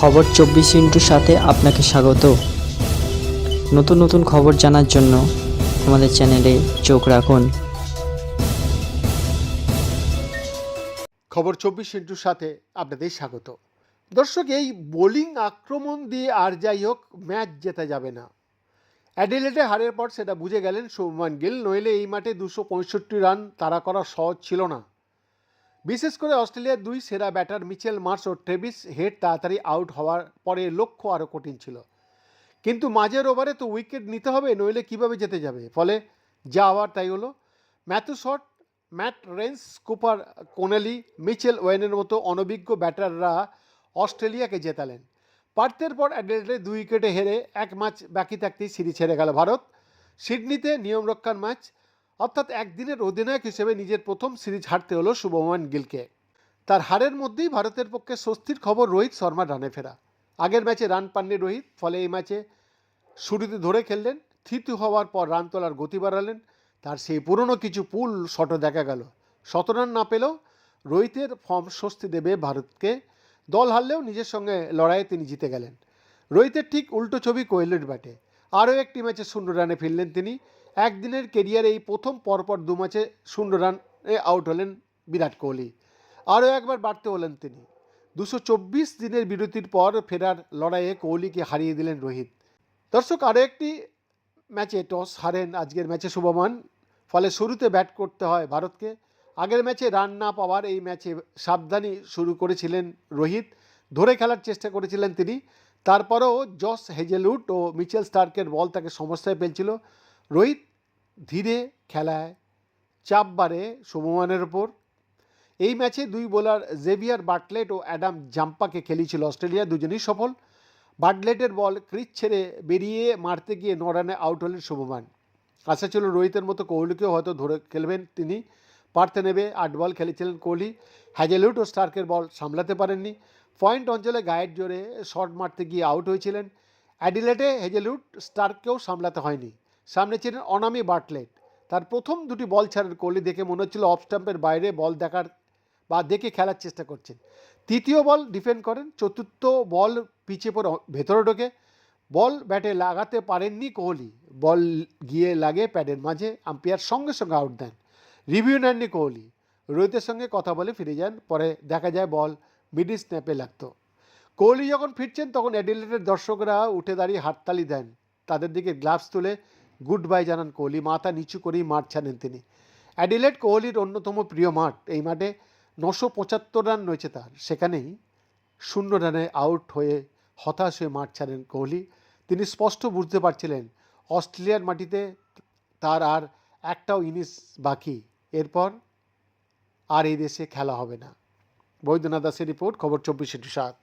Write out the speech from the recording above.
খবর চব্বিশ ইন্টুর সাথে আপনাকে স্বাগত। নতুন নতুন খবর জানার জন্য আমাদের চ্যানেলে চোখ রাখুন। খবর চব্বিশ ইন্টুর সাথে আপনাদের স্বাগত। দর্শক, এই বোলিং আক্রমণ দিয়ে আর যাই হোক, ম্যাচ জেতা যাবে না। অ্যাডিলেটে হারের পর সেটা বুঝে গেলেন সৌমান গিল, নইলে এই মাঠে দুশো পঁয়ষট্টি রান তারা করা সহজ ছিল না। বিশেষ করে অস্ট্রেলিয়ার দুই সেরা ব্যাটার মিচেল মার্স ও ট্রেভিস হেড তাড়াতাড়ি আউট হওয়ার পরে লক্ষ্য আরও কঠিন ছিল। কিন্তু মাঝের ওভারে তো উইকেট নিতে হবে, নইলে কীভাবে যেতে যাবে? ফলে যা হওয়ার তাই হলো। Matthew Short, Matt Renshaw, Cooper Connolly, Mitchell ওয়েনের মতো অনভিজ্ঞ ব্যাটাররা অস্ট্রেলিয়াকে জেতালেন। পার্থের পর অ্যাডেলেডে দুই উইকেটে হেরে এক ম্যাচ বাকি থাকতেই সিরিজ হেরে গেল ভারত। সিডনিতে নিয়ম রক্ষার ম্যাচ অর্থাৎ একদিনের অধিনায়ক হিসেবে নিজের প্রথম সিরিজ হারতে হলো শুভমান গিলকে। তার হারের মধ্যেই ভারতের পক্ষে স্বস্তির খবর রোহিত শর্মা রানে ফেরা। আগের ম্যাচে রান পাননি রোহিত, ফলে এই ম্যাচে শুরুতে ধরে খেললেন, থিতু হওয়ার পর রান তোলার গতি বাড়ালেন, তার সেই পুরনো কিছু পুল শটও দেখা গেল। শত রান না পেলেও রোহিতের ফর্ম স্বস্তি দেবে ভারতকে। দল হারলেও নিজের সঙ্গে লড়াইয়ে তিনি জিতে গেলেন। রোহিতের ঠিক উল্টো ছবি কোহলির ব্যাটে। আরও একটি ম্যাচে শূন্য রানে ফিরলেন তিনি। একদিনের কেরিয়ারে এই প্রথম পরপর দু ম্যাচে শূন্য রানে আউট হলেন বিরাট কোহলি। আরও একবার বাড়তে হলেন তিনি। দুশো চব্বিশ দিনের বিরতির পর ফেরার লড়াইয়ে কোহলিকে হারিয়ে দিলেন রোহিত। দর্শক, আরও একটি ম্যাচে টস হারেন আজকের ম্যাচে শুভমান। ফলে শুরুতে ব্যাট করতে হয় ভারতকে। আগের ম্যাচে রান না পাওয়ার এই ম্যাচে সাবধানী শুরু করেছিলেন রোহিত। ধরে খেলার চেষ্টা করেছিলেন তিনি। তারপরেও জস হেজেলউড ও মিচেল স্টার্কের বল তাকে সমস্যায় ফেলছিল। রোহিত ধীরে খেলায় চাপ বাড়ে শুভমানের ওপর। এই ম্যাচে দুই বোলার জেভিয়ার বাটলেট ও অ্যাডাম জাম্পাকে খেলিয়েছিল অস্ট্রেলিয়া, দুজনেই সফল। বাটলেটের বল ক্রিজ ছেড়ে বেরিয়ে মারতে গিয়ে ন রানে আউট হলেন শুভমান আশা ছিল রোহিতের মতো কোহলিকেও হয়তো ধরে খেলবেন তিনি। পারতে নেবে আট বল খেলেছিলেন কোহলি। হ্যাজেলউড ও স্টার্কের বল সামলাতে পারেননি। পয়েন্ট অঞ্চলে গায়ের জোরে শট মারতে গিয়ে আউট হয়েছিলেন। অ্যাডিলেটে হেজেলউড স্টার্ককেও সামলাতে হয়নি। সামনে ছিলেন অনামি বাটলেট। তার প্রথম দুটি বল ছাড়েন কোহলি দেখে মনে হচ্ছিল অফ স্টাম্পের বাইরে বল দেখার বা দেখে খেলার চেষ্টা করছেন। তৃতীয় বল ডিফেন্ড করেন, চতুর্থ বল পিছিয়ে পড়ে ভেতরে ঢোকে। বল ব্যাটে লাগাতে পারেননি কোহলি। বল গিয়ে লাগে প্যাডের মাঝে, আম্পায়ার সঙ্গে সঙ্গে আউট দেন। রিভিউ নেননি কোহলি। রোহিতের সঙ্গে কথা বলে ফিরে যান, পরে দেখা যায় বল মিডিল স্ন্যাপে লাগতো। কোহলি যখন ফিরছেন, তখন অ্যাডিলেটের দর্শকরা উঠে দাঁড়িয়ে হাততালি দেন। তাদের দিকে গ্লাভস তুলে গুড বাই জানান কোহলি, মাথা নিচু করেই মাঠ ছাড়েন তিনি। অ্যাডিলেট কোহলির অন্যতম প্রিয় মাঠ এই মাঠে নশো পঁচাত্তর রান রয়েছে তার। সেখানেই শূন্য রানে আউট হয়ে হতাশ হয়ে মাঠ ছাড়েন কোহলি। তিনি স্পষ্ট বুঝতে পারছিলেন, অস্ট্রেলিয়ার মাটিতে তার আর একটাও ইনিংস বাকি। এরপর আর এই দেশে খেলা হবে না। বৈদ্যনাথ দাসের রিপোর্ট, খবর চব্বিশ সাত।